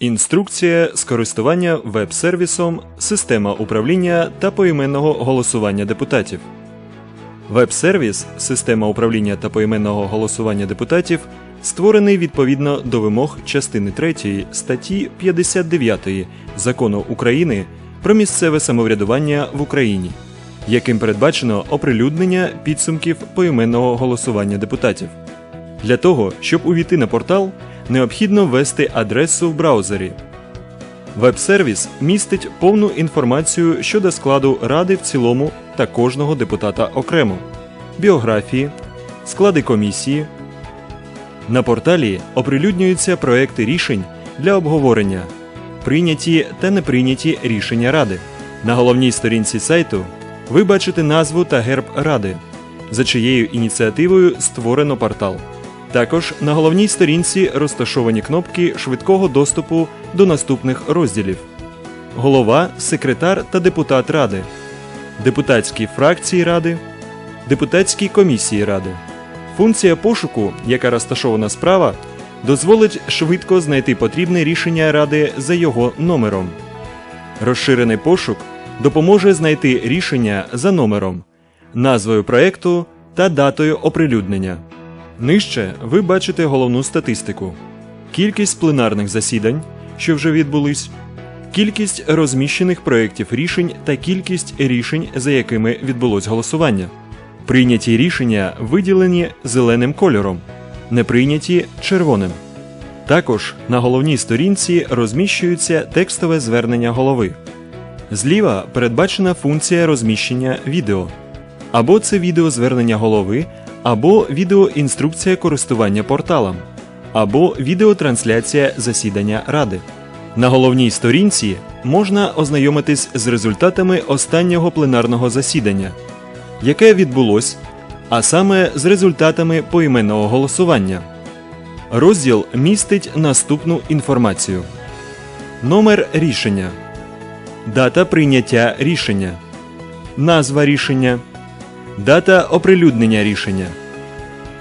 Інструкція з користування веб-сервісом, система управління та поіменного голосування депутатів. Веб-сервіс, система управління та поіменного голосування депутатів, створений відповідно до вимог частини 3 статті 59 Закону України про місцеве самоврядування в Україні, яким передбачено оприлюднення підсумків поіменного голосування депутатів. Для того, щоб увійти на портал, необхідно ввести адресу в браузері. Веб-сервіс містить повну інформацію щодо складу ради в цілому та кожного депутата окремо, біографії, склади комісії. На порталі оприлюднюються проекти рішень для обговорення, прийняті та не прийняті рішення ради. На головній сторінці сайту ви бачите назву та герб ради, за чиєю ініціативою створено портал. Також на головній сторінці розташовані кнопки швидкого доступу до наступних розділів: голова, секретар та депутат ради, депутатські фракції ради, депутатські комісії ради. Функція пошуку, яка розташована справа, дозволить швидко знайти потрібне рішення ради за його номером. Розширений пошук допоможе знайти рішення за номером, назвою проекту та датою оприлюднення. Нижче ви бачите головну статистику: кількість пленарних засідань, що вже відбулись, кількість розміщених проєктів рішень та кількість рішень, за якими відбулось голосування. Прийняті рішення виділені зеленим кольором, не прийняті червоним. Також на головній сторінці розміщується текстове звернення голови. Зліва передбачена функція розміщення відео. Або це відеозвернення голови, або відеоінструкція користування порталом, або відеотрансляція засідання ради. На головній сторінці можна ознайомитись з результатами останнього пленарного засідання, яке відбулось, а саме з результатами поіменного голосування. Розділ містить наступну інформацію: Номер рішення, дата прийняття рішення, назва рішення, дата оприлюднення рішення,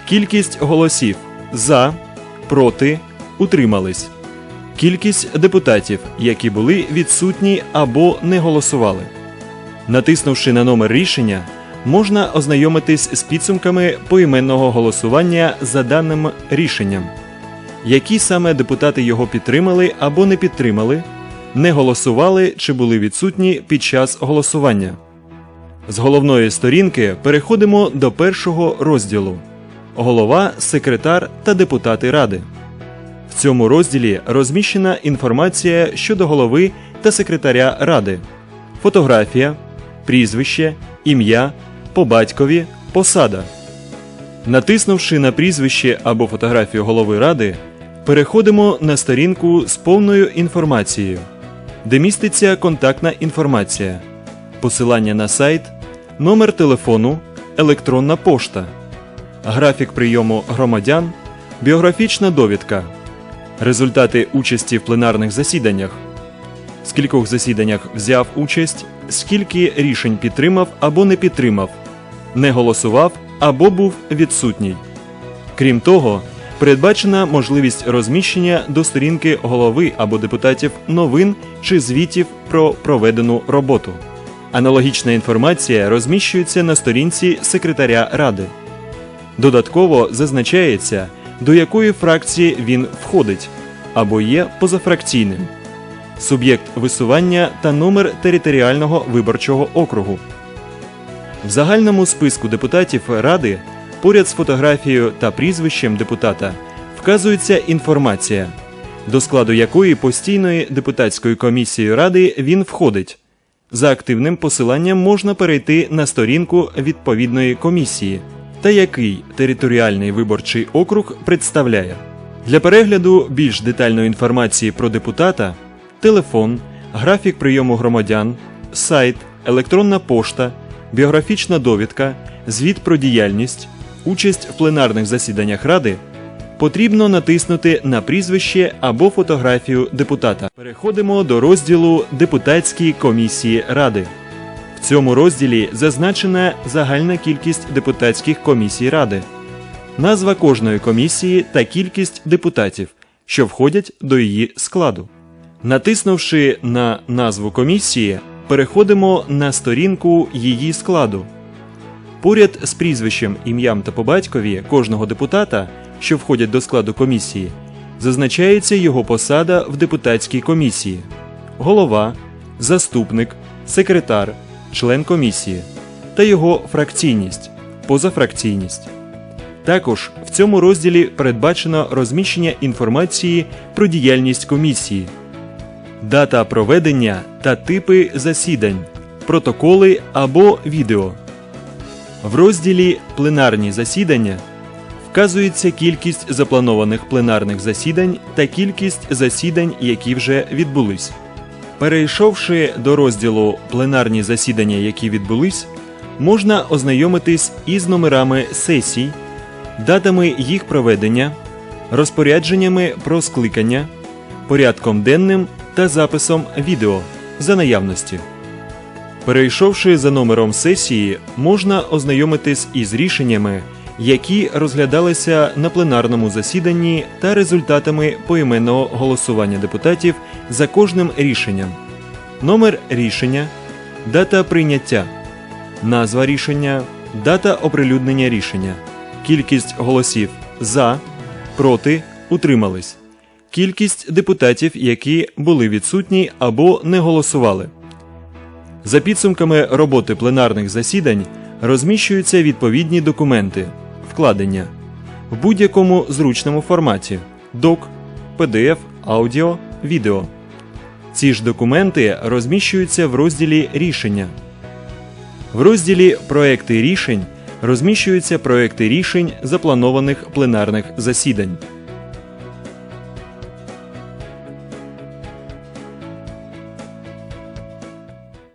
кількість голосів за, проти, утримались, кількість депутатів, які були відсутні або не голосували. Натиснувши на номер рішення, можна ознайомитись з підсумками поіменного голосування за даним рішенням, які саме депутати його підтримали або не підтримали, не голосували чи були відсутні під час голосування. З головної сторінки переходимо до першого розділу Голова, секретар та депутати ради. В цьому розділі розміщена інформація щодо голови та секретаря ради, фотографія, прізвище, ім'я, по батькові, посада. Натиснувши на прізвище або фотографію голови ради, переходимо на сторінку з повною інформацією, де міститься контактна інформація, посилання на сайт, номер телефону, електронна пошта, графік прийому громадян, біографічна довідка, результати участі в пленарних засіданнях, з кількох засіданнях взяв участь, скільки рішень підтримав або не підтримав, не голосував або був відсутній. Крім того, передбачена можливість розміщення до сторінки голови або депутатів новин чи звітів про проведену роботу. Аналогічна інформація розміщується на сторінці секретаря ради. Додатково зазначається, до якої фракції він входить або є позафракційним, суб'єкт висування та номер територіального виборчого округу. В загальному списку депутатів Ради поряд з фотографією та прізвищем депутата вказується інформація, до складу якої постійної депутатської комісії Ради він входить. За активним посиланням можна перейти на сторінку відповідної комісії та який територіальний виборчий округ представляє. Для перегляду більш детальної інформації про депутата телефон, графік прийому громадян, сайт, електронна пошта, біографічна довідка, звіт про діяльність, участь в пленарних засіданнях Ради потрібно натиснути на прізвище або фотографію депутата. Переходимо до розділу Депутатські комісії Ради. В цьому розділі зазначена загальна кількість депутатських комісій Ради, назва кожної комісії та кількість депутатів, що входять до її складу. Натиснувши на назву комісії, переходимо на сторінку її складу. Поряд з прізвищем, ім'ям та по батькові кожного депутата, що входять до складу комісії, зазначається його посада в депутатській комісії: голова, заступник, секретар, член комісії та його фракційність, позафракційність. Також в цьому розділі передбачено розміщення інформації про діяльність комісії, дата проведення та типи засідань, протоколи або відео. В розділі Пленарні засідання вказується кількість запланованих пленарних засідань та кількість засідань, які вже відбулись. Перейшовши до розділу Пленарні засідання, які відбулись, можна ознайомитись із номерами сесій, датами їх проведення, розпорядженнями про скликання, порядком денним та записом відео за наявності. Перейшовши за номером сесії, можна ознайомитись із рішеннями, які розглядалися на пленарному засіданні та результатами поіменного голосування депутатів за кожним рішенням. Номер рішення, дата прийняття, назва рішення, дата оприлюднення рішення, кількість голосів за, проти, утримались, кількість депутатів, які були відсутні або не голосували. За підсумками роботи пленарних засідань розміщуються відповідні документи, вкладення в будь-якому зручному форматі док, PDF, аудіо, відео. Ці ж документи розміщуються в розділі Рішення. В розділі Проекти рішень розміщуються проекти рішень запланованих пленарних засідань.